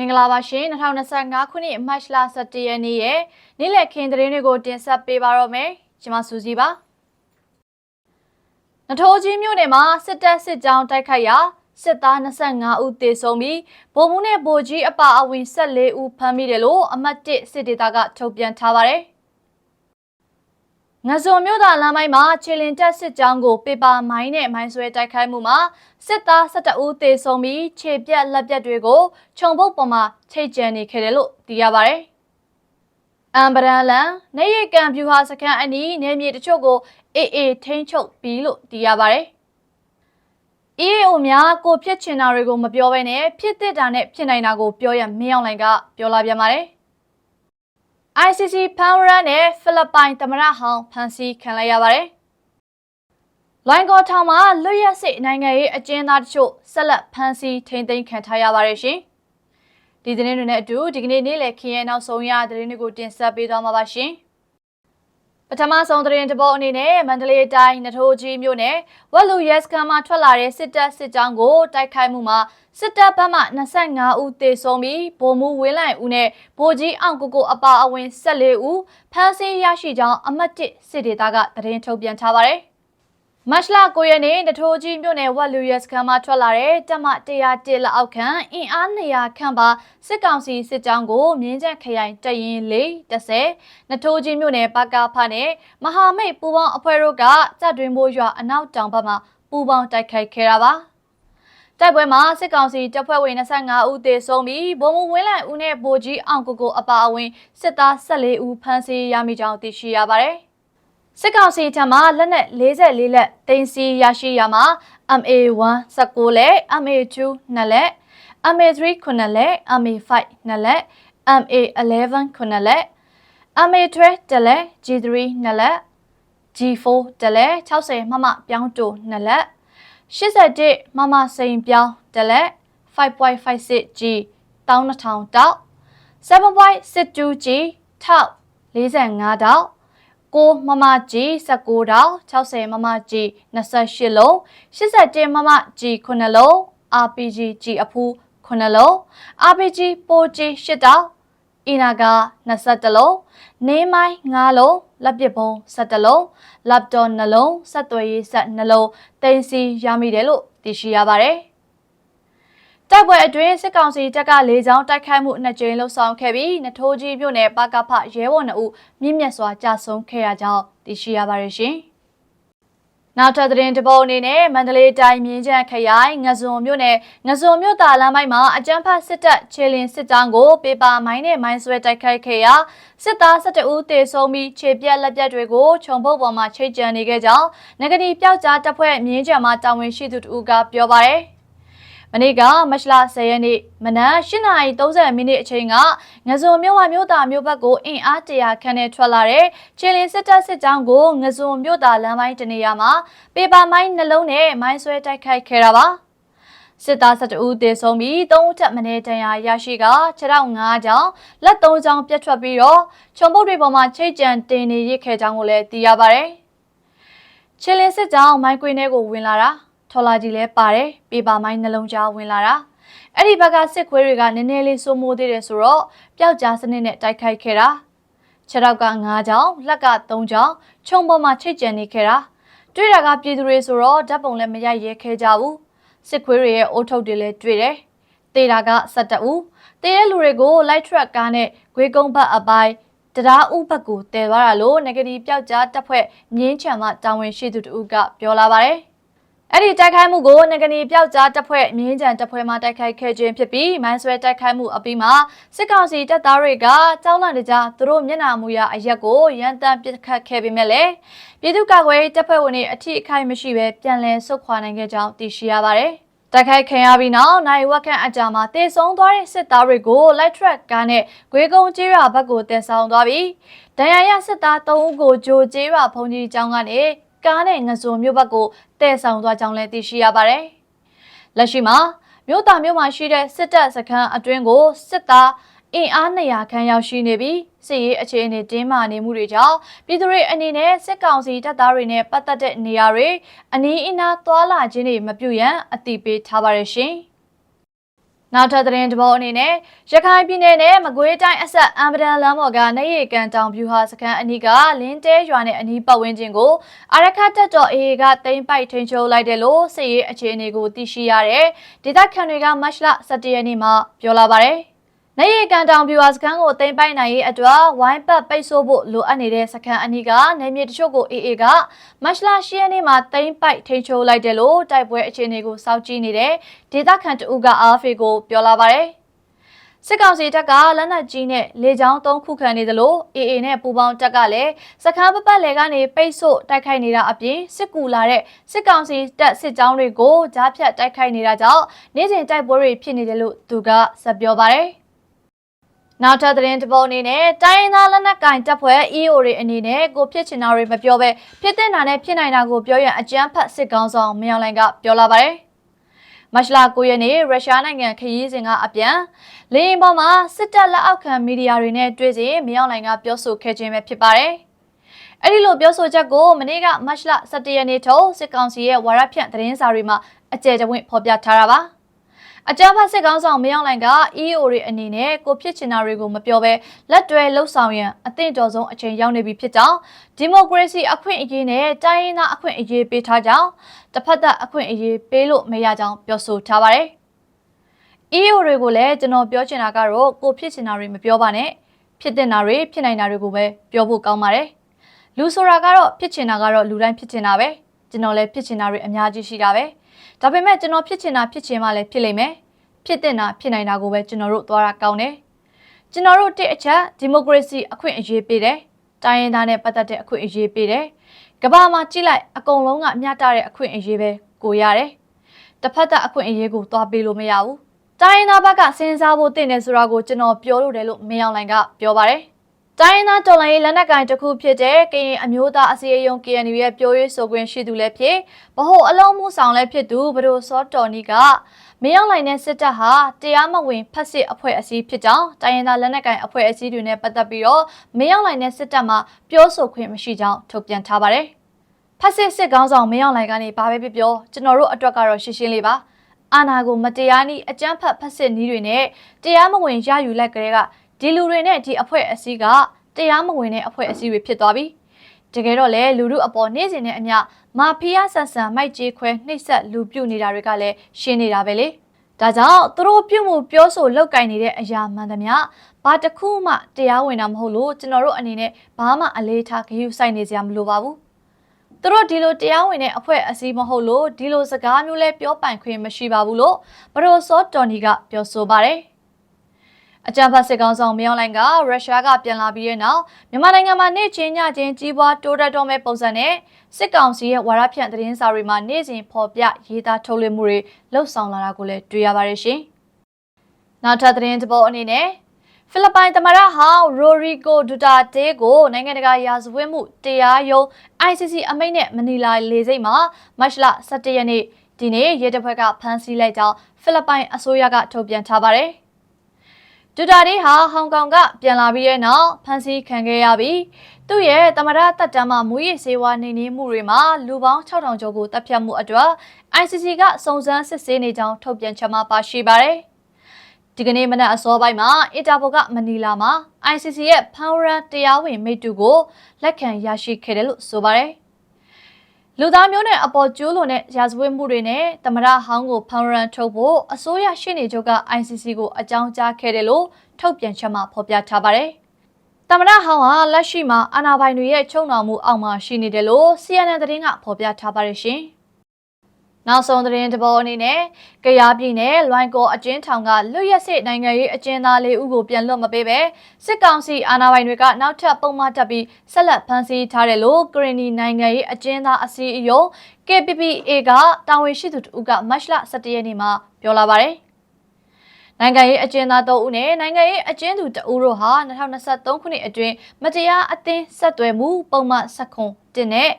မင်္ဂလာပါရှင်2025ခုနှစ်မတ်လ17ရက်နေ့ရဲ့နေ့လည်ခင်းသတင်းတွေကိုတင်ဆက်ပေးပါတော့မယ်ကျွန်မစူစီပါနထိုးကြီးမြို့နယ်မှာစစ်တပ်စစ်ကြောင်းတိုက်ခိုက်ရာစစ်သား25ဦးသေဆုံးပြီးဗိုလ်မှူးနဲ့ဗိုလ်ကြီးအပါအဝင်14ဦးဖမ်းမိတယ်လို့အမတ်1စစ်ဒေသကထုတ်ပြန်ထားပါတယ် ငဇုံမြို့သားလမ်းပိုင်းမှာခြေလင်တက်စစ်ကြောင်းကိုပေပါမိုင်းနဲ့မိုင်းဆွဲတိုက်ခိုက်မှုမှာစစ်သား12ဦးသေဆုံးပြီးခြေပြက်လက်ပြက်တွေကိုခြုံပုတ်ပေါ်မှာချိတ်ကြံနေခဲ့တယ်လို့သိရပါတယ်။အမ်ဘရန်လန်နေရကံဗျူဟာစခန်းအနီးနေမြေတချို့ကိုအေးအေးထိန်းချုပ်ပြီးလို့သိရပါတယ်။ EAO များကိုဖြစ်ချင်တာတွေကိုမပြောဘဲနဲ့ဖြစ်တဲ့တာနဲ့ဖြစ်နိုင်တာကိုပြောရမင်းအောင်လိုင်ကပြောလာပြန်ပါတယ်။ ICC ဖန်ဝရနဲ့ဖိလစ်ပိုင်သမရဟောင်းဖန်ဆီးခံလိုက်ရပါတယ်။လိုင်းကောထောင်မှာလွတ်ရက်စစ်နိုင်ငံရေးအကျဉ်းသားတချို့ဆက်လက်ဖမ်းဆီးထိန်းသိမ်းခံထားရပါတယ်ရှင်။ဒီသတင်းတွေနဲ့အတူဒီကနေ့နေ့လည်ခင်းရဲ့နောက်ဆုံးရသတင်းတွေကိုတင်ဆက်ပေးသွားမှာပါရှင်။ ပထမဆုံးသတင်းတစ်ပုဒ်အနေနဲ့မန္တလေးတိုင်းနထိုးကြီးမြို့နယ်ဝက်လူရဲစခန်းမှာထွက်လာတဲ့စစ်တပ်စစ်ကြောင်းကိုတိုက်ခိုက်မှုမှာစစ်တပ်ဘက်မှ25ဦးသေဆုံးပြီးဗိုလ်မှူးဝင်းလိုက်ဦးနဲ့ဗိုလ်ကြီးအောင်ကိုကိုအပါအဝင်14ဦးဖမ်းဆီးရရှိကြောင်းအမတ်1စစ်ဒေသကသတင်းထုတ်ပြန်ထားပါတယ် မတ်လ9ရက်နေ့တထိုးကြီးမြို့နယ်ဝက်လူရဲစခန်းမှာထွက်လာတဲ့တပ်မ101လက်အောက်ခံအင်အား200ခန့်ပါစစ်ကောင်စီစစ်ကြောင်းကိုမြင်းကျက်ခရိုင်တရင်လေး30နထိုးကြီးမြို့နယ်ပကဖနဲ့မဟာမိတ်ပူပေါင်းအဖွဲ့တို့ကစက်တွင်ဘိုးရွာအနောက်တောင်ဘက်မှာပူပေါင်းတိုက်ခိုက်ခဲ့တာပါတိုက်ပွဲမှာစစ်ကောင်စီတပ်ဖွဲ့ဝင်25ဦးသေဆုံးပြီးဗိုလ်မှူးဝင်းလိုက်ဦးနဲ့ဗိုလ်ကြီးအောင်ကိုကိုအပါအဝင်စစ်သား14ဦးဖမ်းဆီးရမိကြောင်းသိရှိရပါတယ်။ စစ်ကောင်စီထံမှလက်နက်44လက်တင်စီရရှိရမှာ MA1 19လက် MA2 2လက် MA3 9လက် MA5 2လက် MA11 9လက် MA12 1လက် G3 2လက် G4 1လက်60မမပြောင်းတူ2လက်81မမစိန်ပြောင်း1လက် 5.56G 12000တောက် 7.62G ထောက်45တောက် 6မမကြီး19တောင်60မမကြီး28လုံး87မမကြီး9လုံး RPG ကြီးအဖူး9လုံး RPG ပိုကြီး8တောင်အင်နာက21လုံးနေမိုင်း9လုံးလက်ပစ်ပုံး17လုံးလပ်တော့2လုံးဆက်သွယ်ရေးဆက်2လုံးတင်စီရမိတယ်လို့သိရှိရပါတယ် တိုက်ပွဲအတွင်းစစ်ကောင်စီတပ်ကလေကြောင်းတိုက်ခိုက်မှုနှစ်ကြိမ်လှုပ်ဆောင်ခဲ့ပြီးနထိုးကြီးမြို့နယ်ပကဖရဲဘော်နှုတ်မြင့်မြတ်စွာကြာဆုံးခဲ့ရကြောင်းသိရှိရပါတယ်ရှင်။နောက်ထပ်သတင်းတစ်ပုဒ်အနေနဲ့မန္တလေးတိုင်းမြင်းချမ်းခရိုင်ငဇွန်မြို့နယ်ငဇွန်မြို့တာလမ်းပိုင်းမှာအကြမ်းဖက်စစ်တပ်ခြေလင်းစစ်တောင်းကိုပေပါမိုင်းနဲ့မိုင်းဆွဲတိုက်ခိုက်ခဲ့ရာစစ်သား12ဦးသေဆုံးပြီးခြေပြက်လက်ပြက်တွေကိုခြုံပုတ်ပေါ်မှာချိတ်ကြံနေခဲ့ကြောင်းငကတိပျောက်ကြားတပ်ဖွဲ့မြင်းချမ်းမှာတာဝန်ရှိသူတို့ကပြောပါရယ်။ မနေ့ကမတ်လ10ရက်နေ့မနက်8:30မိနစ်အချိန်ကငဇွန်မြို့ဝမြို့သားမြို့ဘက်ကိုအင်အားတရာခန့်နဲ့ထွက်လာတဲ့ခြေလင်းစစ်တပ်စစ်ကြောင်းကိုငဇွန်မြို့သားလမ်းပိုင်းတနေရာမှာပေပါမိုင်းနှလုံးနဲ့မိုင်းဆွဲတိုက်ခိုက်ခဲ့တာပါစစ်သား12ဦးသေဆုံးပြီး3ဦးထပ်မံတန်ရာရရှိကခြေထောက်5ချောင်းလက်3ချောင်းပြတ်ထွက်ပြီးတော့ခြုံပုတ်တွေပေါ်မှာချိတ်ကြံတင်နေရခဲ့ကြောင်းကိုလည်းသိရပါဗျ။ခြေလင်းစစ်ကြောင်းမိုင်းကွင်းထဲကိုဝင်လာတာ ထော်လာကြီးလဲပါတယ်ပေပါမိုင်းနှလုံးကြားဝင်လာတာအဲ့ဒီဘက်ကစစ်ခွေးတွေကနည်းနည်းလေးစိုးမိုးသေးတယ်ဆိုတော့ပျောက်ကြားစနစ်နဲ့တိုက်ခိုက်ခဲ့တာခြေထောက်က9ချောင်းလက်က3ချောင်းခြုံပေါ်မှာချိတ်ကြံနေခဲ့တာတွေ့တာကပြည်သူတွေဆိုတော့ဓာတ်ပုံလည်းမရိုက်ရဲခဲကြဘူးစစ်ခွေးတွေရဲ့အိုးထုတ်တွေလည်းတွေ့တယ်တေတာက17ဦးတေတဲ့လူတွေကို light truck ကားနဲ့ဂွေးကုန်းဘတ်အပိုင်းတရားဥဘက်ကိုတည်သွားတာလို့ငကတိပျောက်ကြားတပ်ဖွဲ့မြင်းချံမှတာဝန်ရှိသူတို့ကပြောလာပါတယ် အဲ့ဒီတိုက်ခိုက်မှုကိုငကနီပျောက်ကြားတပ်ဖွဲ့မြင်းကြံတပ်ဖွဲ့မှတိုက်ခိုက်ခဲ့ခြင်းဖြစ်ပြီးမိုင်းဆွဲတိုက်ခိုက်မှုအပြီးမှာစစ်ကောင်စီတပ်သားတွေကကြောင်းလန့်တကြားသူတို့မျက်နှာမူရအရက်ကိုရန်တမ်းပစ်ခတ်ခဲ့ပေမဲ့လည်းပြည်သူ့ကာကွယ်တပ်ဖွဲ့ဝင်တွေအထိအခိုက်မရှိဘဲပြန်လည်ဆုတ်ခွာနိုင်ခဲ့ကြောင်းသိရှိရပါတယ်။တိုက်ခိုက်ခံရပြီးနောက်နိုင်ဝက်ခန့်အကြာမှာတေဆုံးသွားတဲ့စစ်သားတွေကို light truck ကားနဲ့ဂွေးကုန်းကျေးရွာဘက်ကိုတင်ဆောင်သွားပြီးဒဏ်ရာရစစ်သား3ဦးကိုဂျိုကျေးရွာဘုံကြီးကျောင်းကနေ ကားနဲ့ငစုံမြို့ဘက်ကိုတည်ဆောင်သွားကြောင်းလည်းသိရှိရပါတယ်။လက်ရှိမှာမြို့သားမြို့မှာရှိတဲ့စစ်တပ်စခန်းအတွင်းကိုစစ်သားအင်အား200ခန့်ရောက်ရှိနေပြီးစစ်ရေးအခြေအနေတင်းမာနေမှုတွေကြောင့်ပြည်သူတွေအနေနဲ့စစ်ကောင်စီတပ်သားတွေနဲ့ပတ်သက်တဲ့နေရာတွေအနီးအနားသွာလာခြင်းတွေမပြုရန်အတိပေးထားပါရရှင်။ နောက်ထပ်သတင်းတစ်ပုဒ်အနေနဲ့ရခိုင်ပြည်နယ်နဲ့မကွေးတိုင်းအဆက်အမ်ပဒန်လမ်းပေါ်ကနေရီကန်တောင်ဗျူဟာစခန်းအနီးကလင်းတဲရွာနဲ့အနီးပတ်ဝန်းကျင်ကိုအာရခတ်တပ်တော် AA ကတိမ့်ပိုက်ထိန်ချုပ်လိုက်တယ်လို့စစ်ရေးအခြေအနေကိုသိရှိရတဲ့ဒေသခံတွေကမတ်လ17ရက်နေ့မှာပြောလာပါတယ်။ နေရီကန်တောင်ဗျူဟာစခန်းကိုတိမ့်ပိုက်နိုင်ရေးအတွက်ဝိုင်းပတ်ပိတ်ဆို့ဖို့လိုအပ်နေတဲ့စခန်းအနီးကနေမြေတချို့ကို AA ကမတ်လ10ရက်နေ့မှာတိမ့်ပိုက်ထိန်ချုပ်လိုက်တယ်လို့တိုက်ပွဲအခြေအနေကိုစောင့်ကြည့်နေတဲ့ဒေသခံတအုပ်ကအာဖေကိုပြောလာပါတယ်။စစ်ကောင်စီတပ်ကလက်နက်ကြီးနဲ့လေကြောင်းသုံးခုခံနေသလို AA နဲ့ပူးပေါင်းတပ်ကလည်းစခန်းပပတ်လယ်ကနေပိတ်ဆို့တိုက်ခိုက်နေတာအပြင်စစ်ကူလာတဲ့စစ်ကောင်စီတပ်စစ်ကြောင်းတွေကိုကြားဖြတ်တိုက်ခိုက်နေတာကြောင့်နေ့စဉ်တိုက်ပွဲတွေဖြစ်နေတယ်လို့သူကဆက်ပြောပါတယ်။ နောက်ထပ်သတင်းတစ်ပုဒ်အနေနဲ့တိုင်းရင်းသားလက်နက်ကင်တပ်ဖွဲ့ EO တွေအနေနဲ့ကိုဖြစ်ချင်တာတွေမပြောဘဲဖြစ်တဲ့နာနဲ့ဖြစ်နိုင်တာကိုပြောရန်အကြမ်းဖက်စစ်ကောင်ဆောင်မြောင်လိုင်ကပြောလာပါတယ်။မတ်လ9ရက်နေ့ရုရှားနိုင်ငံခရီးစဉ်ကအပြန်လေယာဉ်ပေါ်မှာစစ်တပ်လက်အောက်ခံမီဒီယာတွေနဲ့တွေ့စဉ်မြောင်းလိုင်ကပြောဆိုခဲ့ခြင်းပဲဖြစ်ပါတယ်။အဲဒီလိုပြောဆိုချက်ကိုမနေ့ကမတ်လ17ရက်နေ့ထုတ်စစ်ကောင်စီရဲ့ဝါရဖြန့်သတင်းစာတွေမှာအကြဲတဝင့်ဖော်ပြထားတာပါ။ အကြမ်းဖက်စစ်ကောင်ဆောင်မြောင်းလိုင်က EO တွေအနေနဲ့ကိုဖြစ်ချင်တာတွေကိုမပြောဘဲလက်တွဲလှုပ်ဆောင်ရန်အသင့်တော်ဆုံးအချိန်ရောက်နေပြီဖြစ်ကြောင်းဒီမိုကရေစီအခွင့်အရေးနဲ့တိုင်းရင်းသားအခွင့်အရေးပေးထားကြောင်းတစ်ဖက်သက်အခွင့်အရေးပေးလို့မရကြောင်းပြောဆိုထားပါတယ်။ EO တွေကိုလည်းကျွန်တော်ပြောချင်တာကတော့ကိုဖြစ်ချင်တာတွေမပြောပါနဲ့ဖြစ်တဲ့နာတွေဖြစ်နိုင်တာတွေကိုပဲပြောဖို့ကောင်းပါတယ်။လူဆိုတာကတော့ဖြစ်ချင်တာကတော့လူတိုင်းဖြစ်ချင်တာပဲကျွန်တော်လည်းဖြစ်ချင်တာတွေအများကြီးရှိတာပဲ။ ဒါပေမဲ့ကျွန်တော်ဖြစ်ချင်တာဖြစ်ချင်မှလည်းဖြစ်လိမ့်မယ်။ဖြစ်တဲ့နာဖြစ်နိုင်တာကိုပဲကျွန်တော်တို့သွားတာကောင်းတယ်။ကျွန်တော်တို့တစ်အချက်ဒီမိုကရေစီအခွင့်အရေးပေးတယ်။တိုင်းရင်းသားနဲ့ပတ်သက်တဲ့အခွင့်အရေးပေးတယ်။ကမ္ဘာမှာကြည့်လိုက်အကုန်လုံးကမျှတတဲ့အခွင့်အရေးပဲကိုရတယ်။တစ်ဖက်သက်အခွင့်အရေးကိုသွားပေးလို့မရဘူး။တိုင်းရင်းသားဘက်ကစဉ်းစားဖို့တင့်တယ်ဆိုတာကိုကျွန်တော်ပြောလို့တယ်လို့မင်းအောင်လိုင်ကပြောပါတယ်။ တိုင်းရင်းသားတော်လှန်ရေးလက်နက်ကိုင်တစ်ခုဖြစ်တဲ့ကရင်အမျိုးသားအစည်းအရုံး KNU ရဲ့ပြောရေးဆိုခွင့်ရှိသူလည်းဖြစ်ဗဟိုအလုံးမှုဆောင်လည်းဖြစ်သူဘဒိုစောတော်နီကမင်းအောင်လိုင်နဲ့စစ်တပ်ဟာတရားမဝင်ဖက်စစ်အဖွဲ့အစည်းဖြစ်ကြောင်းတိုင်းရင်းသားလက်နက်ကိုင်အဖွဲ့အစည်းတွေနဲ့ပတ်သက်ပြီးတော့မင်းအောင်လိုင်နဲ့စစ်တပ်မှပြောဆိုခွင့်မရှိကြောင်းထုတ်ပြန်ထားပါတယ်။ဖက်စစ်စစ်ကောင်းဆောင်မင်းအောင်လိုင်ကနေဘာပဲပြောပြောကျွန်တော်တို့အတွက်ကတော့ရှင်းရှင်းလေးပါအာနာကိုမတရားနည်းအကြမ်းဖက်ဖက်စစ်နည်းတွေနဲ့တရားမဝင်ရယူလိုက်ကလေးက ဒီလူတွေနဲ့ဒီအဖွဲ့အစည်းကတရားမဝင်တဲ့အဖွဲ့အစည်းတွေဖြစ်သွားပြီတကယ်တော့လေလူတို့အပေါ်နေ့စဉ်နဲ့အမျှမာဖီးယားဆန်ဆန်မိုက်ကြီးခွဲနှိပ်စက်လူပြုတ်နေတာတွေကလည်းရှင်းနေတာပဲလေဒါကြောင့်သူတို့ပြုတ်မှုပြောဆိုလောက်ကင်နေတဲ့အရာမှန်သမျှဘာတစ်ခုမှတရားဝင်တာမဟုတ်လို့ကျွန်တော်တို့အနေနဲ့ဘာမှအလေးထားဂရုစိုက်နေစရာမလိုပါဘူးသူတို့ဒီလိုတရားဝင်တဲ့အဖွဲ့အစည်းမဟုတ်လို့ဒီလိုစကားမျိုးလဲပြောပိုင်ခွင့်မရှိပါဘူးလို့ဘရိုစောတော်နီကပြောဆိုပါတယ် အကြံဖတ်စစ်ကောင်ဆောင်မြောင်းလိုင်းကရုရှားကပြန်လာပြီးတဲ့နောက်မြန်မာနိုင်ငံမှာနေ့ချင်းညချင်းကြီးပွားတိုးတက်တော့မဲ့ပုံစံနဲ့စစ်ကောင်စီရဲ့ဝါရဖြန့်သတင်းစာတွေမှာနေ့စဉ်ဖော်ပြရေးသားထုတ်လွှင့်မှုတွေလှုပ်ဆောင်လာတာကိုလည်းတွေ့ရပါတယ်ရှင်။နောက်ထပ်သတင်းတစ်ပုဒ်အနေနဲ့ဖိလစ်ပိုင်သမ္မတဟောင်းရိုရီကိုဒူတာတေးကိုနိုင်ငံတကာရာဇဝတ်မှုတရားရုံး ICC အမိန့်နဲ့မနီလာလေဆိပ်မှာမတ်လ17ရက်နေ့ဒီနေ့ရဲတပ်ဖွဲ့ကဖမ်းဆီးလိုက်ကြောင်းဖိလစ်ပိုင်အစိုးရကထုတ်ပြန်ထားပါတယ်။ ဒူတာတေးဟာဟောင်ကောင်ကပြန်လာပြီးတဲ့နောက်ဖမ်းဆီးခံခဲ့ရပြီးသူ့ရဲ့သမ္မတတပ်တမ်းမှာမူရည်စေဝါနေနေမှုတွေမှာလူပေါင်း6000ကျော်ကိုတပ်ဖြတ်မှုအတွက် ICC ကစုံစမ်းစစ်ဆေးနေကြောင်းထုတ်ပြန်ချက်မှာပါရှိပါတယ်။ဒီကနေ့မနက်အစောပိုင်းမှာအင်တာပိုကမနီလာမှာ ICC ရဲ့ဖန်ရန်တရားဝင်မိတ္တူကိုလက်ခံရရှိခဲ့တယ်လို့ဆိုပါတယ်။ လူသားမျိုးနဲ့အပေါ်ကျူးလွန်တဲ့ရာဇဝတ်မှုတွေနဲ့တမရဟောင်းကိုဖန်ရန်ထုတ်ဖို့အစိုးရရှေ့နေချုပ်က ICC ကိုအကြောင်းကြားခဲ့တယ်လို့ထုတ်ပြန်ချက်မှာဖော်ပြထားပါတယ်။တမရဟောင်းဟာလက်ရှိမှာအာဏာပိုင်တွေရဲ့ချုံနှောင်မှုအောက်မှာရှိနေတယ်လို့ CNN သတင်းကဖော်ပြထားပါတယ်ရှင်။ နောက်ဆုံးသတင်းတစ်ပုဒ်အနေနဲ့ကရားပြည်နယ်လွိုင်ကော်အကျဉ်းထောင်ကလွတ်ရက်စစ်နိုင်ငံရေးအကျဉ်းသားလေးဦးကိုပြန်လွှတ်မပေးပဲစစ်ကောင်စီအာဏာပိုင်တွေကနောက်ထပ်ပုံမှန်တက်ပြီးဆက်လက်ဖမ်းဆီးထားတယ်လို့ကရင်နီနိုင်ငံရေးအကျဉ်းသားအစည်းအရုံး KPPA ကတာဝန်ရှိသူတို့ကမတ်လ17ရက်နေ့မှာပြောလာပါတယ်နိုင်ငံရေးအကျဉ်းသား3ဦးနဲ့နိုင်ငံရေးအကျဉ်းသူ2ဦးတို့ဟာ2023ခုနှစ်အတွင်းမတရားအသင်းဆက်သွယ်မှုပုံမှန်ဆက်ခွန်တင်နဲ့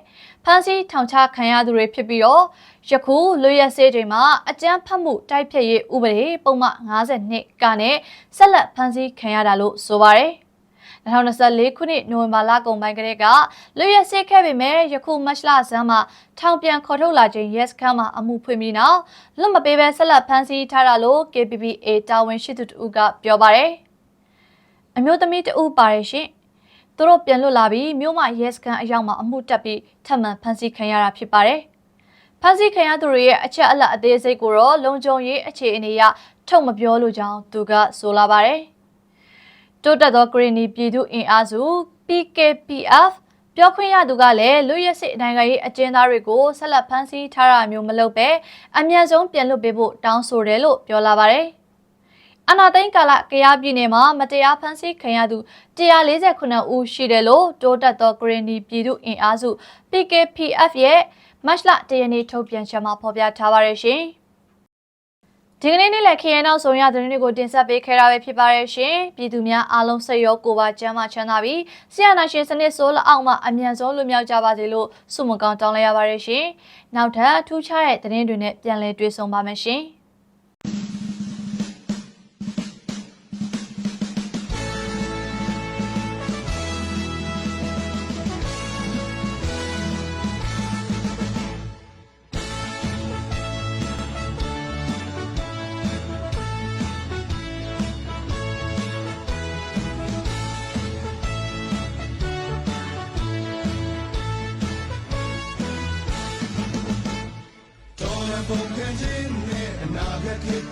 ဖမ်းဆီးထောင်ချခံရသူတွေဖြစ်ပြီးတော့ ယခုလွရစေးချိန်မှာအကြမ်းဖက်မှုတိုက်ဖျက်ရေးဥပဒေပုံမှန်52ကနဲ့ဆက်လက်ဖမ်းဆီးခံရတာလို့ဆိုပါတယ်2024ခုနှစ်နိုဝင်ဘာလကုန်ပိုင်းကတည်းကလူရစစ်ခဲ့ပေမဲ့ယခုမတ်လဆန်းမှာထောင်ပြန်ခေါ်ထုတ်လာခြင်း yes ခန်းမှာအမှုဖွင့်ပြီးနောက်လွတ်မပေးဘဲဆက်လက်ဖမ်းဆီးထားတာလို့ KPPA တာဝန်ရှိသူတို့ကပြောပါတယ်။အမျိုးသမီးတဦးပါတယ်ရှင်။သူတို့ပြန်လွတ်လာပြီးမြို့မှာ yes ခန်းအရောက်မှာအမှုတက်ပြီးထပ်မံဖမ်းဆီးခံရတာဖြစ်ပါတယ်။ ဖမ်းဆီးခံရသူတွေရဲ့အချက်အလက်အသေးစိတ်ကိုတော့လုံခြုံရေးအခြေအနေအရထုတ်မပြောလိုကြောင်းသူကဆိုလာပါတယ်။တိုးတက်သောဂရီနီပြည်သူအင်အားစု PKPF ပြောခွင့်ရသူကလည်းလူရက်စစ်နိုင်ငံရေးအကျဉ်းသားတွေကိုဆက်လက်ဖမ်းဆီးထားတာမျိုးမလုပ်ပဲအမြန်ဆုံးပြန်လွှတ်ပေးဖို့တောင်းဆိုတယ်လို့ပြောလာပါတယ်။အနာသိန်းကာလကရားပြည်နယ်မှာမတရားဖမ်းဆီးခံရသူ148ဦးရှိတယ်လို့တိုးတက်သောဂရီနီပြည်သူအင်အားစု PKPF ရဲ့ မတ်လတရနေ့ထုတ်ပြန်ချက်မှာဖော်ပြထားပါတယ်ရှင်။ဒီကနေ့နေ့လည်ခရင်နောက်ဆုံးရသတင်းတွေကိုတင်ဆက်ပေးခဲ့တာပဲဖြစ်ပါတယ်ရှင်ပြည်သူများအားလုံးစိတ်ရောကိုယ်ပါကျန်းမာချမ်းသာပြီးဆရာနာရှင်စနစ်ဆိုးလက်အောက်မှာအမြန်ဆုံးလွတ်မြောက်ကြပါစေလို့ဆုမကောင်းတောင်းလိုက်ရပါတယ်ရှင်နောက်ထပ်ထူးခြားတဲ့သတင်းတွေနဲ့ပြန်လည်တွေ့ဆုံပါမယ်ရှင်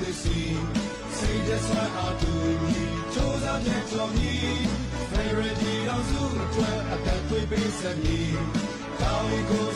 တ်ခေတ်သစ်စီစိတ်တဆွမ်းအားတူညီချိုးစားပြတ်တော်မီ Favorite တော်စုအတွက်အသက်သွေးပေးစမည်ကောင်းရီကို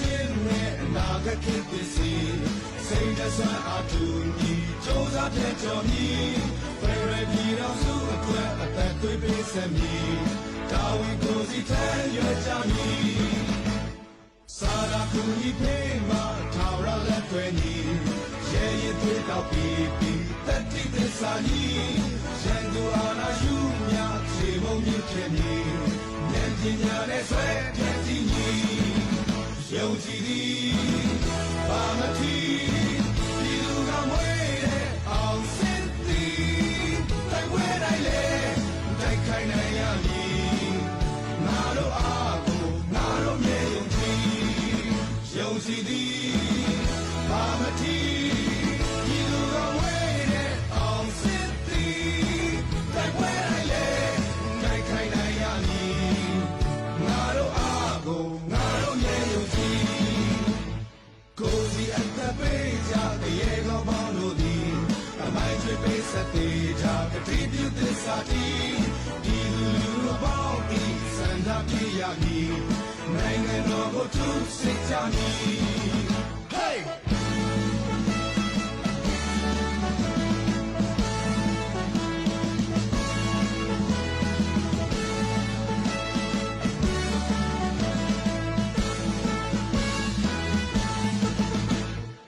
ချင်းနဲ့အနာဂတ်ခေတ်သစ်စီစိတ်တဆွမ်းအားတူညီစူးစမ်းပြတ်တော်မီဖယ်ရပြည်တော်စုအတွက်အသက်သွေးပေးစမည်တာဝန်ကိုစီထမ်းရွက်ကြမည်စာရာကူညီပေးမှာထာဝရလက်တွေညီရဲ့ရင်သွေးတော့ပြီးပြီးတတိသစ္စာညီရန်သူအာနာယူမြချေမုံမြင့်ဖြစ်မည်ဉာဏ်ပညာနဲ့ဆွဲဖြတ်ကြည့်ညီ ယုံကြည်သည်ဘာမတိ စတဲ့ကြကတိပြုသစ္စာတီဒီလူလူအပေါင်းဒီစန္ဒပြရမည်နိုင်ငံတော်ကိုသူစစ်ကြမည်